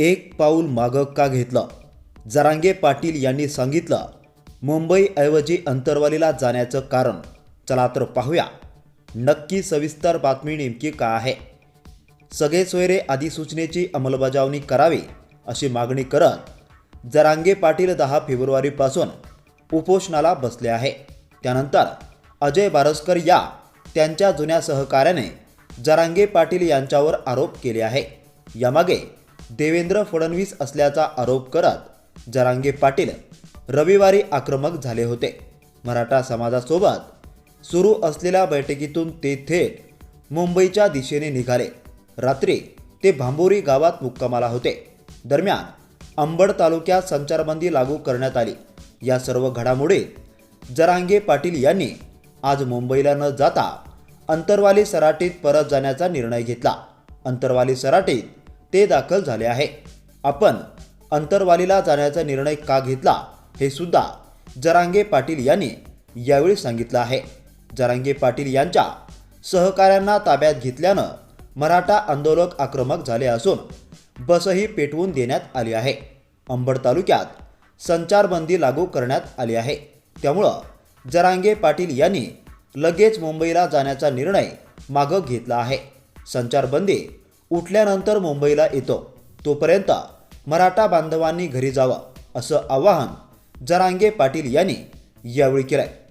एक पाऊल मागं का घेतलं? जरांगे पाटील यांनी सांगितलं मुंबईऐवजी अंतरवालीला जाण्याचं कारण. चला तर पाहूया. नक्की सविस्तर बातमी नेमकी का आहे? सगळे सोयरे अधिसूचनेची अंमलबजावणी करावी अशी मागणी करत जरांगे पाटील दहा फेब्रुवारीपासून उपोषणाला बसले आहे. त्यानंतर अजय बारसकर या त्यांच्या जुन्या सहकार्याने जरांगे पाटील यांच्यावर आरोप केले आहे. यामागे देवेंद्र फडणवीस असल्याचा आरोप करत जरांगे पाटील रविवारी आक्रमक झाले होते. मराठा समाजासोबत सुरू असलेल्या बैठकीतून ते थेट मुंबईच्या दिशेने निघाले. रात्री ते भांबोरी गावात मुक्कामाला होते. दरम्यान अंबड तालुक्यात संचारबंदी लागू करण्यात आली. या सर्व घडामोडीत जरांगे पाटील यांनी आज मुंबईला न जाता अंतरवाली सराटीत परत जाण्याचा निर्णय घेतला. अंतरवाली सराटीत ते दाखल झाले आहे. आपण अंतरवालीला जाण्याचा निर्णय का घेतला हे सुद्धा जरांगे पाटील यांनी यावेळी सांगितलं आहे. जरांगे पाटील यांच्या सहकाऱ्यांना ताब्यात घेतल्यानं मराठा आंदोलक आक्रमक झाले असून बसही पेटवून देण्यात आली आहे. अंबड तालुक्यात संचारबंदी लागू करण्यात आली आहे. त्यामुळं जरांगे पाटील यांनी लगेच मुंबईला जाण्याचा निर्णय मागं घेतला आहे. संचारबंदी उठल्यानंतर मुंबईला येतो. तोपर्यंत मराठा बांधवांनी घरी जावं असं आवाहन जरांगे पाटील यांनी यावेळी केलं आहे